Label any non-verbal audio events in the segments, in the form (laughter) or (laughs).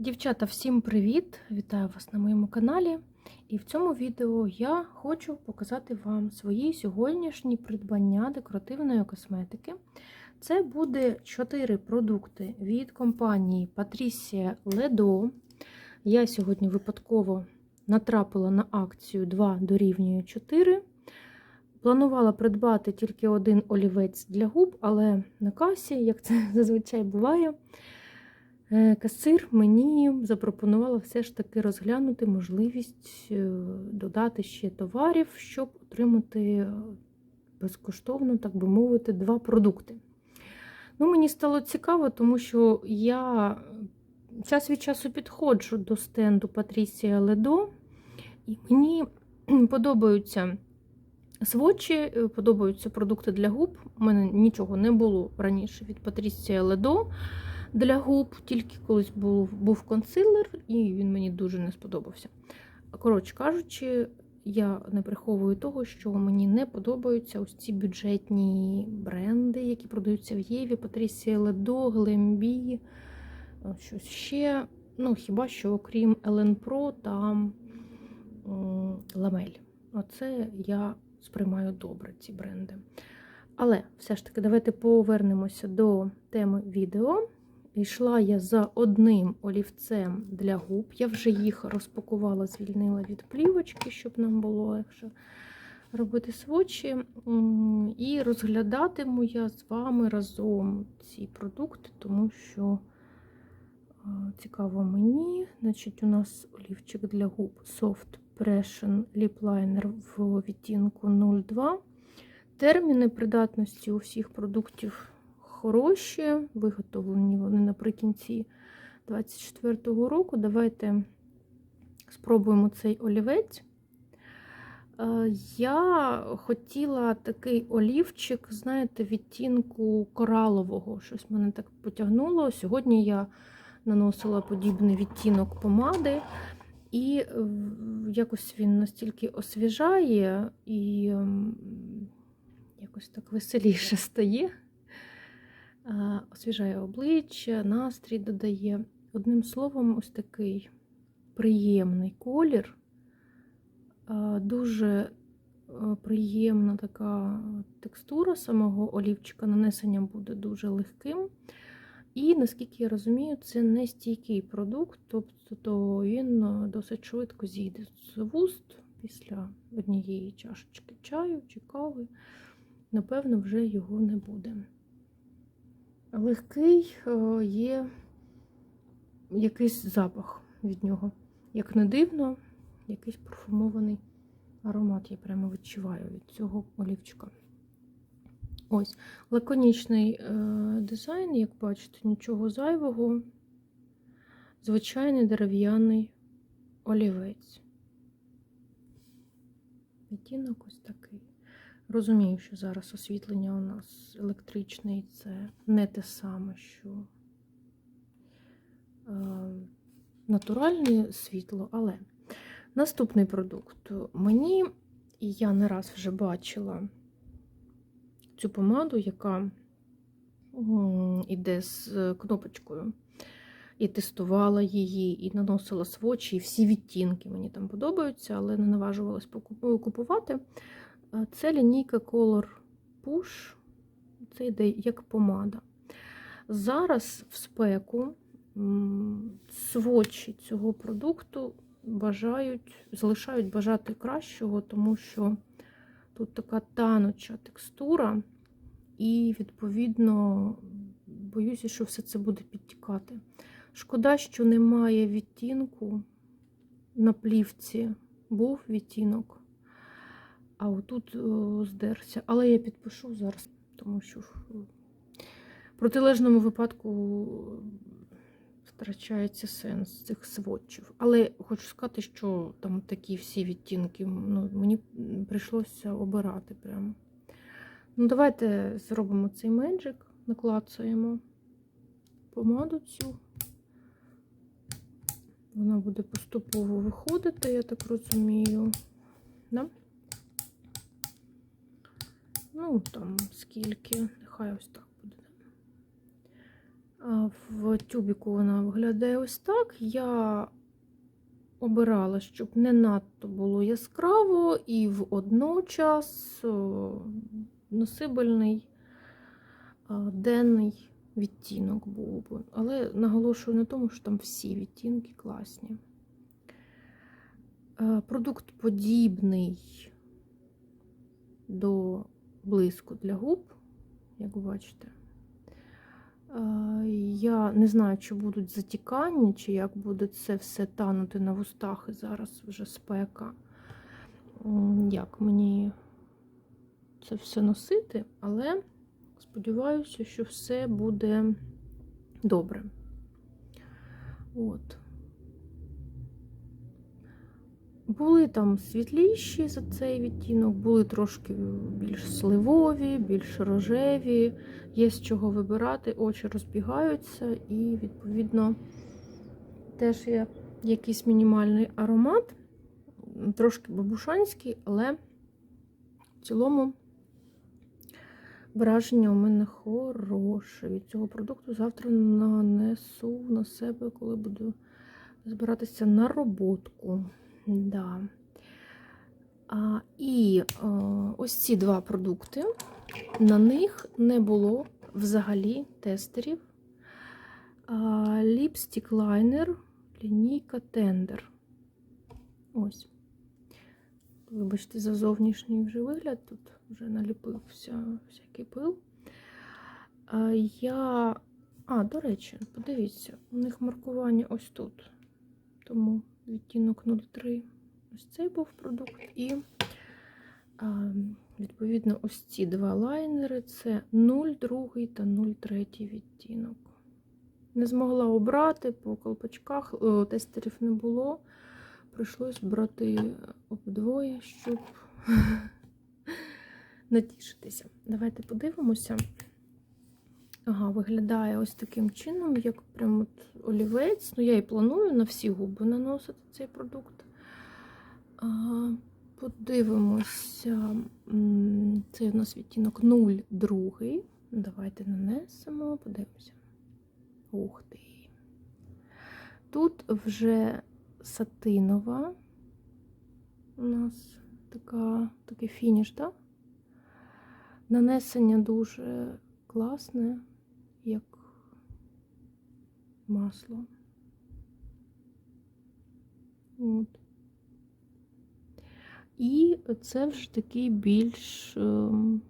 Дівчата, всім привіт! Вітаю вас на моєму каналі. І в цьому відео я хочу показати вам свої сьогоднішні придбання декоративної косметики. Це буде 4 продукти від компанії Patricia Ledo. Я сьогодні випадково натрапила на акцію 2 дорівнює 4. Планувала придбати тільки один олівець для губ, але на касі, як це (laughs) зазвичай буває, Касир мені запропонувала все ж таки розглянути можливість е, додати ще товарів, щоб отримати е, безкоштовно, так би мовити, два продукти. Ну, Мені стало цікаво, тому що я час від часу підходжу до стенду Патрісія Ледо, і мені подобаються свочі, подобаються продукти для губ. У мене нічого не було раніше від Патрісія Ледо для губ, тільки колись був був консилер, і він мені дуже не сподобався. Коротше кажучи, я не приховую того, що мені не подобаються ось ці бюджетні бренди, які продаються в Єві, Патрісія Ледо, Глембі, щось ще. Ну, хіба що, окрім Елен Про та Ламель. Оце я сприймаю добре ці бренди. Але все ж таки, давайте повернемося до теми відео. Йшла я за одним олівцем для губ. Я вже їх розпакувала, звільнила від плівочки, щоб нам було легше робити свочі. І розглядатиму я з вами разом ці продукти, тому що цікаво мені. Значить, У нас олівчик для губ Soft Pression Lip Liner в відтінку 02. Терміни придатності у всіх продуктів хороші, виготовлені вони наприкінці 24-го року. Давайте спробуємо цей олівець. Е, я хотіла такий олівчик, знаєте, відтінку коралового. Щось мене так потягнуло. Сьогодні я наносила подібний відтінок помади, і якось він настільки освіжає і якось так веселіше стає освіжає обличчя, настрій додає. Одним словом, ось такий приємний колір, дуже приємна така текстура самого олівчика, нанесення буде дуже легким. І, наскільки я розумію, це не стійкий продукт, тобто він досить швидко зійде з вуст після однієї чашечки чаю чи кави. Напевно, вже його не буде легкий е, є якийсь запах від нього. Як не дивно, якийсь парфумований аромат я прямо відчуваю від цього олівчика. Ось, лаконічний е, дизайн, як бачите, нічого зайвого, звичайний дерев'яний олівець. Відтінок ось такий. Розумію, що зараз освітлення у нас електричне і це не те саме, що е, натуральне світло, але наступний продукт. Мені, і я не раз вже бачила цю помаду, яка йде з кнопочкою. І тестувала її, і наносила свочі, і всі відтінки мені там подобаються, але не наважувалась купувати. Це лінійка Color Push, це йде як помада. Зараз в спеку свочі цього продукту бажають, залишають бажати кращого, тому що тут така тануча текстура, і, відповідно, боюся, що все це буде підтікати. Шкода, що немає відтінку на плівці, був відтінок а отут о, здерся. Але я підпишу зараз, тому що в протилежному випадку втрачається сенс цих сводчів. Але хочу сказати, що там такі всі відтінки ну, мені прийшлося обирати прямо. Ну, Давайте зробимо цей меджик, наклацаємо помаду цю. Вона буде поступово виходити, я так розумію. Да? Ну, там скільки, нехай ось так буде. В тюбіку вона виглядає ось так. Я обирала, щоб не надто було яскраво і водночас носибельний денний відтінок був би. Але наголошую на тому, що там всі відтінки класні. Е, Продукт подібний до блиску для губ, як бачите. Е, Я не знаю, чи будуть затікання, чи як буде це все танути на вустах і зараз вже спека. Як мені це все носити, але сподіваюся, що все буде добре. От. Були там світліші за цей відтінок, були трошки більш сливові, більш рожеві. Є з чого вибирати, очі розбігаються, і, відповідно, теж є якийсь мінімальний аромат, трошки бабушанський, але в цілому враження у мене хороше. Від цього продукту завтра нанесу на себе, коли буду збиратися на роботку. Да. А, і а, ось ці два продукти, на них не було взагалі тестерів. Ліпстік лайнер, лінійка тендер. Ось. Вибачте, за зовнішній вже вигляд, тут вже наліпився всякий пил. А, я. А, до речі, подивіться, у них маркування ось тут. Тому відтінок 03. Ось цей був продукт. І, а, відповідно, ось ці два лайнери це 02 та 03 відтінок. Не змогла обрати по колпачках, о, тестерів не було. Прийшлось брати обдвоє, щоб (laughs) натішитися. Давайте подивимося. Ага, виглядає ось таким чином, як прям от олівець. Ну, я і планую на всі губи наносити цей продукт. А, Подивимося, це у нас відтінок 02. Давайте нанесемо, подивимося. Ух ти. Тут вже сатинова. У нас така, такий фініш, так? Нанесення дуже класне, як масло. От. І це вже такий більш ем,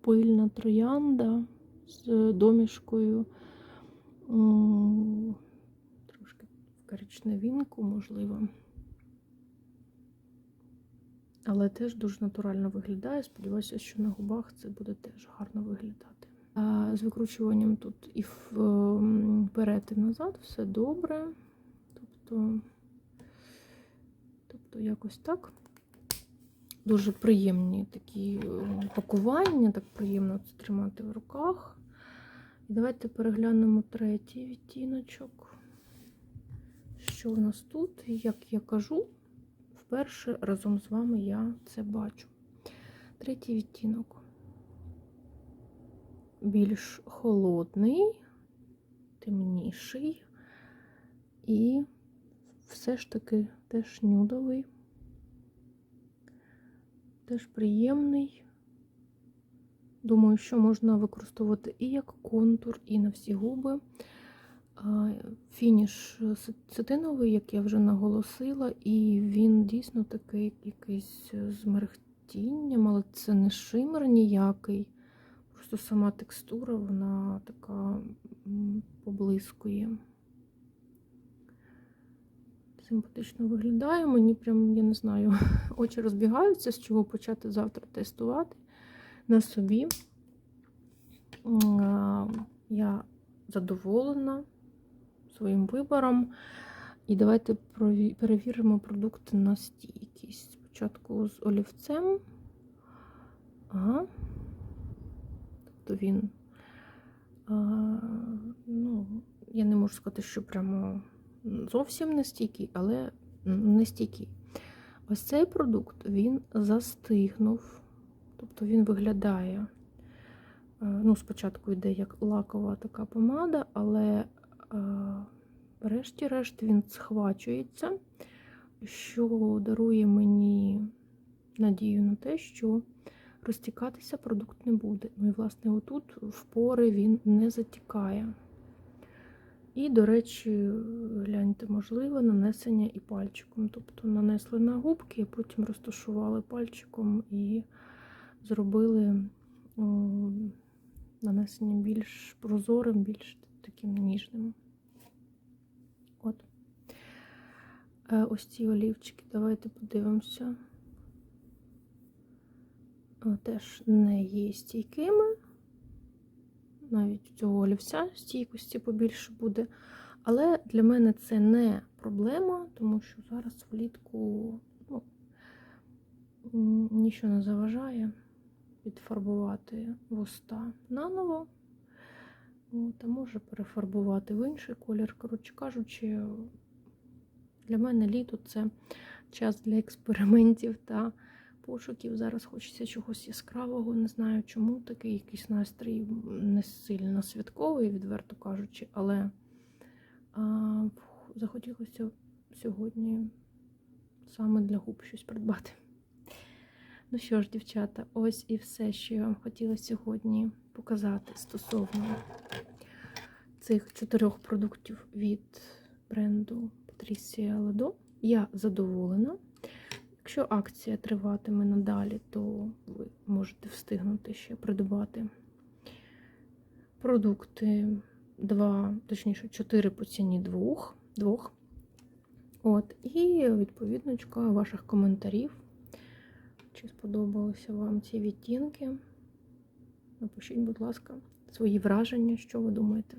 пильна троянда з домішкою. Трошки в коричневінку, можливо. Але теж дуже натурально виглядає. Сподіваюся, що на губах це буде теж гарно виглядати. З викручуванням тут і ем, вперед, і назад все добре. Тобто, тобто якось так. Дуже приємні такі е, пакування, так приємно це тримати в руках. Давайте переглянемо третій відтіночок. Що в нас тут? Як я кажу, вперше разом з вами я це бачу. Третій відтінок. Більш холодний, темніший і все ж таки теж нюдовий, теж приємний. Думаю, що можна використовувати і як контур, і на всі губи. Фініш сатиновий, як я вже наголосила, і він дійсно такий якийсь з мерехтінням, але це не шимер ніякий. Просто сама текстура, вона така поблискує. Симпатично виглядає. Мені прям, я не знаю, (laughs) очі розбігаються, з чого почати завтра тестувати на собі. Я задоволена своїм вибором. І давайте перевіримо продукт на стійкість. Спочатку з олівцем. Ага. Тобто він, а, ну, я не можу сказати, що прямо зовсім не стійкий, але не стійкий. Ось цей продукт він застигнув, тобто він виглядає ну, спочатку йде як лакова така помада, але е, врешті-решт він схвачується, що дарує мені надію на те, що розтікатися продукт не буде. Ну і, власне, отут в пори він не затікає. І, до речі, гляньте, можливе нанесення і пальчиком. Тобто нанесли на губки, потім розташували пальчиком і зробили о, нанесення більш прозорим, більш таким ніжним. От. Е, Ось ці олівчики, давайте подивимося. Теж не є стійкими. Навіть цього олівця стійкості побільше буде. Але для мене це не проблема, тому що зараз влітку ну, нічого не заважає підфарбувати вуста наново. От, а може перефарбувати в інший колір. Коротше кажучи, для мене літо це час для експериментів та пошуків. Зараз хочеться чогось яскравого, не знаю чому. Такий якийсь настрій не сильно святковий, відверто кажучи, але а, захотілося сьогодні саме для губ щось придбати. Ну що ж, дівчата, ось і все, що я вам хотіла сьогодні показати стосовно цих чотирьох продуктів від бренду Patricia Lado. Я задоволена. Якщо акція триватиме надалі, то ви можете встигнути ще придбати продукти 2, точніше, 4 по ціні двох. двох. От, і відповідно ваших коментарів. Чи сподобалися вам ці відтінки? Напишіть, будь ласка, свої враження, що ви думаєте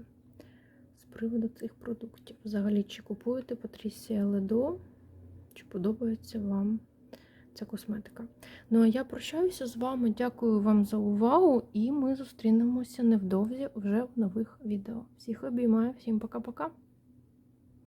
з приводу цих продуктів. Взагалі, чи купуєте Patricia Ledo, чи подобається вам ця косметика. Ну, а я прощаюся з вами. Дякую вам за увагу, і ми зустрінемося невдовзі вже в нових відео. Всіх обіймаю, всім пока-пока!